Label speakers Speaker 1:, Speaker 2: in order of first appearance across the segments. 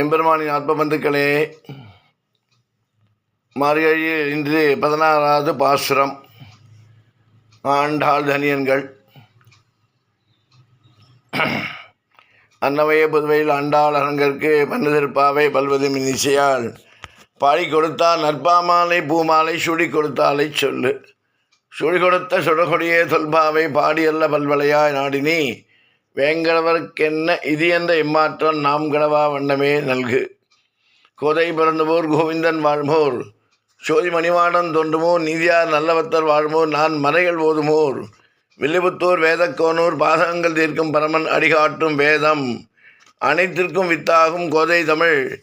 Speaker 1: எம்பெருமானின் ஆத்ம பந்துக்களே இன்று பதினாறாவது பாசுரம். ஆண்டாள் தனியன்கள். அன்னவைய புதுவையில் ஆண்டாள் அரங்கற்கு மன்னதிருப்பாவை பல்வது மினிசையால் பாடி கொடுத்தால் நற்பாமாலை பூமாலை சுடி கொடுத்தாலை சொல்லு. சுடி கொடுத்த சுடகொடியே சொல்பாவை பாடியல்ல பல்வளையாய் நாடினி. வேங்கடவர்க்கென்ன இது என்ற இம்மாற்றம் நாம் கடவா வண்ணமே நல்கு. கோதை பிறந்தவோர் கோவிந்தன் வாழ்மோர். சோதி மணிவாடன் தோன்றுமோர். நீதியார் நல்லவத்தர் வாழ்மோர். நான் மறைகள் ஓதுமோர். வில்லிபுத்தூர் வேதக்கோனூர். பாதகங்கள் தீர்க்கும் பரமன் அடிகாட்டும் வேதம். அனைத்திற்கும் வித்தாகும் கோதை தமிழ்.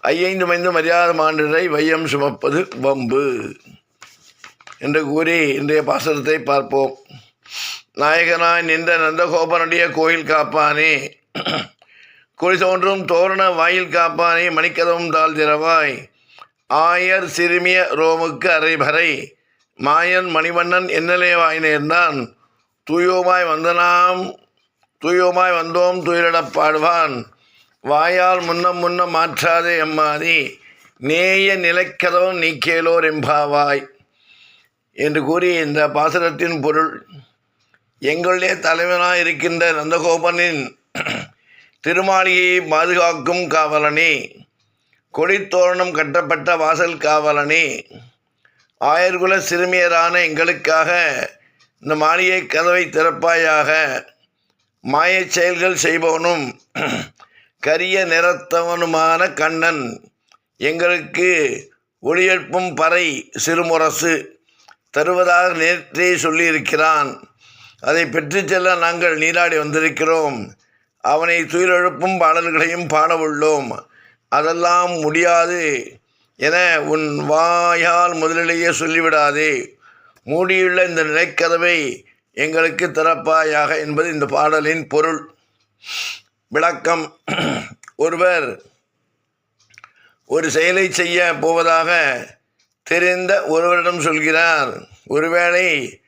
Speaker 1: ஐயைந்து மைந்து மரியாதை மாண்டிரை வையம் சுமப்பது வம்பு. என்று கூறி இன்றைய பாசனத்தை பார்ப்போம். நாயகனாய் நின்ற நந்தகோபனுடைய கோயில் காப்பானே. குழி தோன்றும் தோரண வாயில் காப்பானே மணிக்கதவும் தாழ் திறவாய். ஆயர் சிறுமிய ரோமுக்கு அரைபறை மாயன் மணிவண்ணன் என்னலே வாய் நேர்ந்தான். தூயோமாய் வந்தனாம் தூயோமாய் வந்தோம் துயிலிடப் பாடுவான். வாயால் முன்னம் முன்னம் மாற்றாதே எம்மாதி நேய நிலைக்கதவும் நீக்கேலோர் எம்பாவாய். என்று கூறி இந்த பாசனத்தின் பொருள் எங்களுடைய தலைவனாக இருக்கின்ற நந்தகோபனின் திருமாளிகையை பாதுகாக்கும் காவலனே கொடித்தோரணம் கட்டப்பட்ட வாசல் காவலனே ஆயர்குல சிறுமியரான எங்களுக்காக இந்த மாளிகை கதவை திறப்பாயாக மாயச் செயல்கள் செய்பவனும் கரிய நிறத்தவனுமான கண்ணன் எங்களுக்கு ஒளியெழுப்பும் பறை சிறுமுரசு தருவதாக நேற்றே சொல்லியிருக்கிறான். அதை பெற்றுச் செல்ல நாங்கள் நீராடி வந்திருக்கிறோம். அவனை துயிலெழுப்பும் பாடல்களையும் பாடவுள்ளோம். அதெல்லாம் முடியாது என உன் வாயால் முதலிலேயே சொல்லிவிடாதே. மூடியுள்ள இந்த நிலைக்கதவை எங்களுக்கு திறப்பாயாக என்பது இந்த பாடலின் பொருள். விளக்கம். ஒருவர் ஒரு செயலை செய்ய போவதாக தெரிந்த ஒருவரிடம் சொல்கிறார். ஒருவேளை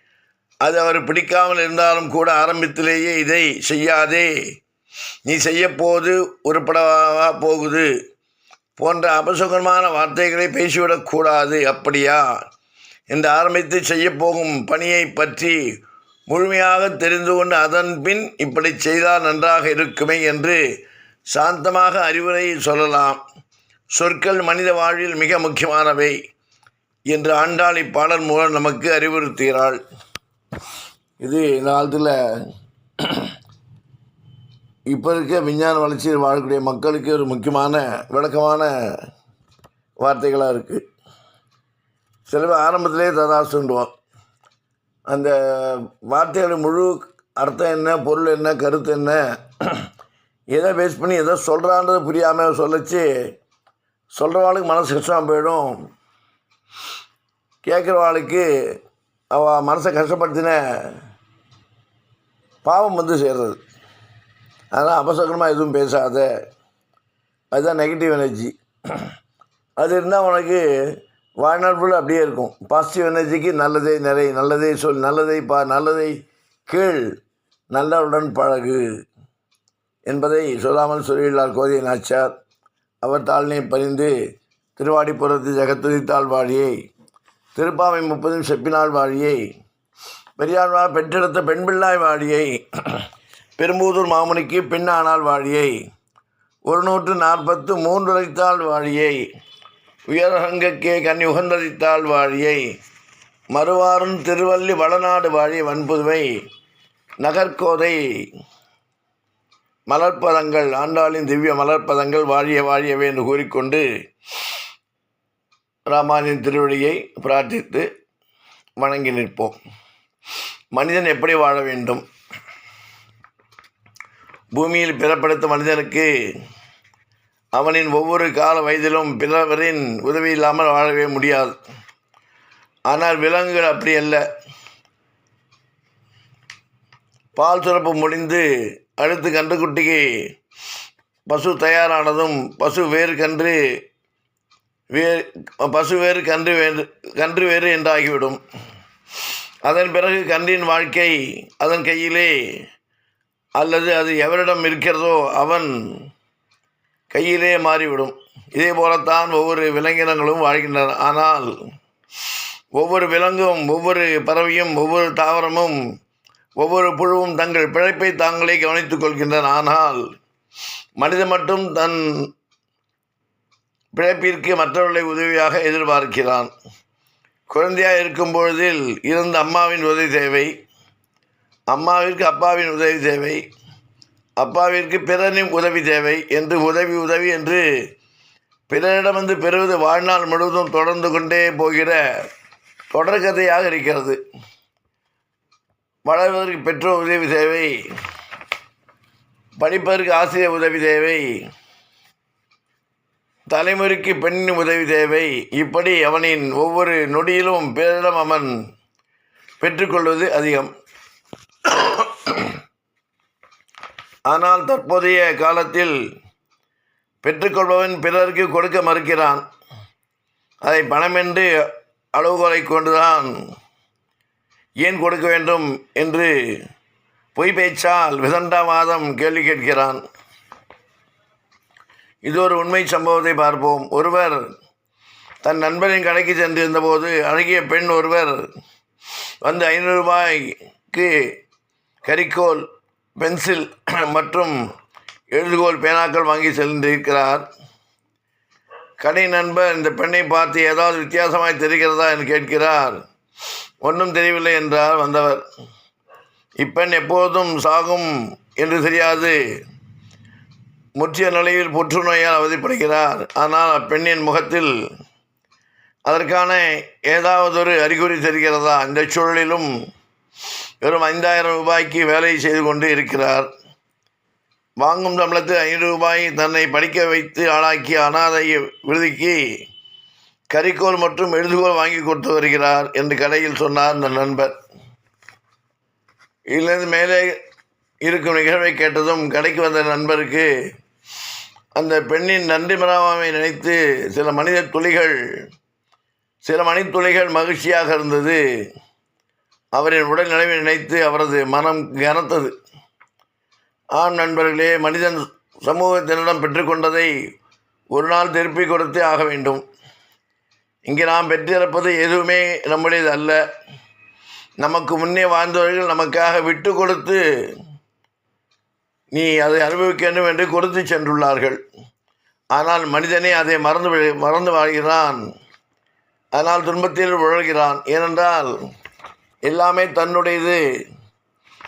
Speaker 1: அது அவர் பிடிக்காமல் இருந்தாலும் கூட ஆரம்பத்திலேயே இதை செய்யாதே. நீ செய்யப்போது உருப்படவா போகுது. போன்ற அபசுகமான வார்த்தைகளை பேசிவிடக்கூடாது அப்படியா? என்று ஆரம்பித்து செய்யப்போகும் பணியை பற்றி முழுமையாக தெரிந்து கொண்டு அதன் பின் இப்படி செய்தால் நன்றாக இருக்குமே என்று சாந்தமாக அறிவுரை சொல்லலாம். சொற்கள் மனித வாழ்வில் மிக முக்கியமானவை என்று ஆண்டாள் இப்பாடல் மூலம் நமக்கு அறிவுறுத்துகிறாள். இது இந்த காலத்தில் இப்போ இருக்க விஞ்ஞான வளர்ச்சியில் வாழக்கூடிய மக்களுக்கு ஒரு முக்கியமான விளக்கமான வார்த்தைகளாக இருக்குது சில பேர் ஆரம்பத்திலே ததாசுண்டுவோம் அந்த வார்த்தையோட முழு அர்த்தம் என்ன பொருள் என்ன கருத்து என்ன எதை பேஸ் பண்ணி எதை சொல்கிறான்றது புரியாமல் சொல்லிச்சு சொல்கிறவாளுக்கு மனசு கஷ்டமாக போயிடும். கேட்குறவாளுக்கு அவள் மனசை கஷ்டப்படுத்தின பாவம் வந்து சேர்றது. அதனால் அபசகரமாக எதுவும் பேசாத. அதுதான் நெகட்டிவ் எனர்ஜி அது இருந்தால் உனக்கு வாழ்நாள் ஃபுல்லாக அப்படியே இருக்கும். பாசிட்டிவ் எனர்ஜிக்கு நல்லதை நிறை நல்லதை சொல் நல்லதை பா நல்லதை கீழ் நல்லவுடன் பழகு என்பதை சொல்லாமல் சொல்லியுள்ளார் கோதை நாச்சார் அவர் தாழ்நிலை பறிந்து திருவாடிபுரத்து ஜெகத்துதி வாழியை திருப்பாவை முப்பதும் செப்பினாள் வாழியை பெரியாழ்வார் பெற்றெடுத்த பெண் பிள்ளாய் வாழியை பெரும்பூதூர் மாமுனிக்கு பின்னானாள் வாழியை ஒரு நூற்று நாற்பத்து மூன்று உரைத்தாள் வாழியை உயரகங்கக்கே கன்னி உகந்ததித்தாள் வாழியை மறுவாரும் திருவள்ளி வளநாடு வாழிய வன்புதுவை நகர்கோதை மலர்ப்பதங்கள் ஆண்டாளின் திவ்ய மலர்ப்பதங்கள் வாழிய வாழியவே என்று கூறிக்கொண்டு ராமானின் திருவடியை பிரார்த்தித்து வணங்கி நிற்போம். மனிதன் எப்படி வாழ வேண்டும்? பூமியில் பிறப்படுத்த மனிதனுக்கு அவனின் ஒவ்வொரு கால வயதிலும் பிறவரின் உதவி இல்லாமல் வாழவே முடியாது. ஆனால் விலங்குகள் அப்படி அல்ல. பால் சுரப்பு முடிந்து அடுத்து கன்றுக்குட்டிக்கு பசு தயாரானதும் பசு வேறு கன்று வேறு பசு வேறு கன்று வேறு கன்று வேறு என்றாகிவிடும். அதன் பிறகு கன்றின் வாழ்க்கை அதன் கையிலே அல்லது அது எவரிடம் இருக்கிறதோ அவன் கையிலே மாறிவிடும். இதே போலத்தான் ஒவ்வொரு விலங்கினங்களும் வாழ்கின்றன. ஆனால் ஒவ்வொரு விலங்கும் ஒவ்வொரு பறவையும் ஒவ்வொரு தாவரமும் ஒவ்வொரு புழுவும் தங்கள் பிழைப்பை தாங்களே கவனித்துக் கொள்கின்றன. ஆனால் மனிதன் மட்டும் தன் பிழைப்பிற்கு மற்றவர்களை உதவியாக எதிர்பார்க்கிறான். குழந்தையாக இருக்கும் பொழுதில் இருந்த அம்மாவின் உதவி தேவை. அம்மாவிற்கு அப்பாவின் உதவி தேவை. அப்பாவிற்கு பிறனின் உதவி தேவை என்று உதவி உதவி என்று பிறரிடமிருந்து பெறுவது வாழ்நாள் முழுவதும் தொடர்ந்து கொண்டே போகிற தொடர்கதையாக இருக்கிறது. வளர்வதற்கு பெற்றோர் உதவி தேவை. படிப்பதற்கு ஆசிரியர் உதவி தேவை. தலைமுறைக்கு பெண்ணின் உதவி தேவை. இப்படி அவனின் ஒவ்வொரு நொடியிலும் பிறரிடம் அவன் பெற்றுக்கொள்வது அதிகம். ஆனால் தற்போதைய காலத்தில் பெற்றுக்கொள்பவன் பிறருக்கு கொடுக்க மறுக்கிறான். அதை பணமென்று அளவுகோலை கொண்டுதான் ஏன் கொடுக்க வேண்டும் என்று பொய் பேச்சால் விதண்டாவாதம் கேள்வி கேட்கிறான். இது ஒரு உண்மை சம்பவத்தை பார்ப்போம். ஒருவர் தன் நண்பரின் கடைக்கு சென்றிருந்தபோது அழகிய பெண் ஒருவர் வந்து ஐநூறு ரூபாய்க்கு கரிக்கோல் பென்சில் மற்றும் எழுதுகோல் பேனாக்கள் வாங்கி சென்றிருக்கிறார். கடை நண்பர் இந்த பெண்ணை பார்த்து ஏதாவது வித்தியாசமாய் தெரிகிறதா என்று கேட்கிறார். ஒன்றும் தெரியவில்லை என்றார் வந்தவர். இப்பெண் எப்போதும் சாகும் என்று தெரியாது. முற்றிய நிலையில் புற்றுநோயால் அவதிப்படுகிறார். ஆனால் அப்பெண்ணின் முகத்தில் அதற்கான ஏதாவதொரு அறிகுறி தெரிகிறதா? இந்த சூழலிலும் வெறும் ஐந்தாயிரம் ரூபாய்க்கு வேலை செய்து கொண்டு இருக்கிறார். வாங்கும் சம்பளத்தில் ஐநூறு ரூபாய் தன்னை படிக்க வைத்து ஆளாக்கிய அனாதை விடுதிக்கு கரிக்கோல் மற்றும் எழுதுகோல் வாங்கி கொடுத்து வருகிறார் என்று கடையில் சொன்னார் அந்த நண்பர். இதிலிருந்து மேலே இருக்கும் நிகழ்வை கேட்டதும் கடைக்கு வந்த நண்பருக்கு அந்த பெண்ணின் நன்றி மராமாவை நினைத்து சில மனித துளிகள் சில மணித்துளிகள் மகிழ்ச்சியாக இருந்தது. அவரின் உடல் நிலைவை நினைத்து அவரது மனம் கனத்தது. ஆம் நண்பர்களே மனிதன் சமூகத்தினிடம் பெற்றுக்கொண்டதை ஒரு நாள் திருப்பி கொடுத்தே ஆக வேண்டும். இங்கே நாம் பெற்றிருப்பது எதுவுமே நம்முடையது அல்ல. நமக்கு முன்னே வாழ்ந்தவர்கள் நமக்காக விட்டு கொடுத்து நீ அதை அனுபவிக்க வேண்டும் என்று கொடுத்து சென்றுள்ளார்கள். ஆனால் மனிதனே அதை மறந்து மறந்து வாழ்கிறான். அதனால் துன்பத்தில் உழல்கிறான். ஏனென்றால் எல்லாமே தன்னுடையது.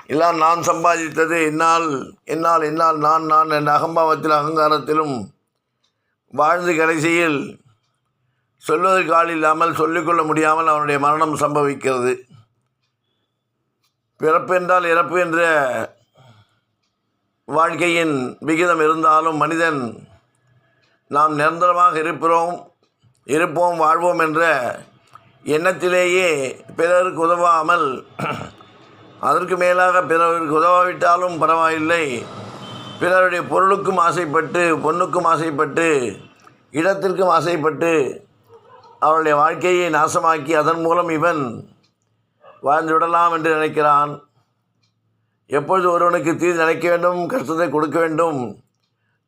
Speaker 1: எல்லாம் நான் சம்பாதித்தது. என்னால் என்னால் என்னால் நான் நான் என்ற அகம்பாவத்தில் அகங்காரத்திலும் வாழ்ந்து கடைசியில் சொல்வதற்கு ஆள் இல்லாமல் சொல்லிக்கொள்ள முடியாமல் அவனுடைய மரணம் சம்பவிக்கிறது. பிறப்பு என்றால் இறப்பு என்ற வாழ்க்கையின் விகிதம் இருந்தாலும் மனிதன் நாம் நிரந்தரமாக இருப்பிறோம் இருப்போம் வாழ்வோம் என்ற எண்ணத்திலேயே பிறருக்கு உதவாமல் அதற்கு மேலாக பிறருக்கு உதவாவிட்டாலும் பரவாயில்லை. பிறருடைய பொருளுக்கும் ஆசைப்பட்டு பொண்ணுக்கும் ஆசைப்பட்டு இடத்திற்கும் ஆசைப்பட்டு அவருடைய வாழ்க்கையை நாசமாக்கி அதன் மூலம் இவன் வாழ்ந்து விடலாம் என்று நினைக்கிறான். எப்பொழுது ஒருவனுக்கு தீது நினைக்க வேண்டும் கஷ்டத்தை கொடுக்க வேண்டும்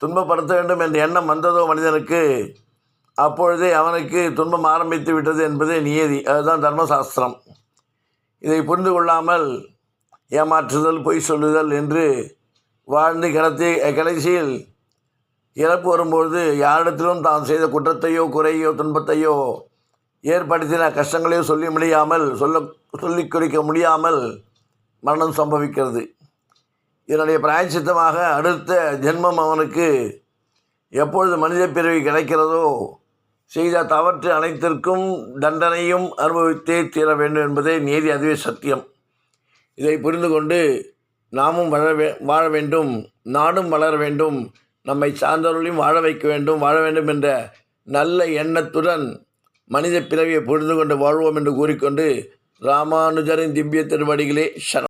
Speaker 1: துன்பப்படுத்த வேண்டும் என்ற எண்ணம் வந்ததோ மனிதனுக்கு அப்பொழுதே அவனுக்கு துன்பம் ஆரம்பித்து விட்டது என்பதே நியதி. அதுதான் தர்மசாஸ்திரம். இதை புரிந்து கொள்ளாமல் ஏமாற்றுதல் பொய் சொல்லுதல் என்று வாழ்ந்து கிடத்தி கடைசியில் இறப்பு வரும்பொழுது யாரிடத்திலும் தான் செய்த குற்றத்தையோ குறையோ துன்பத்தையோ ஏற்படுத்தின கஷ்டங்களையோ சொல்லி முடியாமல் சொல்ல சொல்லிக் கொடுக்க முடியாமல் மரணம் சம்பவிக்கிறது. இதனுடைய பிராயச்சித்தமாக அடுத்த ஜென்மம் அவனுக்கு எப்பொழுது மனித பிறவி கிடைக்கிறதோ செய்த தவற்று அனைத்திற்கும் தண்டனையும் அனுபவித்தே தீர வேண்டும் என்பதே நீதி அதுவே சத்தியம். இதை புரிந்து கொண்டு நாமும் வளர வே வாழ வேண்டும் நாடும் வளர வேண்டும் நம்மை சார்ந்தவர்களையும் வாழ வைக்க வேண்டும் வாழ வேண்டும் என்ற நல்ல எண்ணத்துடன் மனித பிறவியை புரிந்து கொண்டு வாழ்வோம் என்று கூறிக்கொண்டு ராமானுஜரின் திவ்ய திருவடிகளே சரணம்.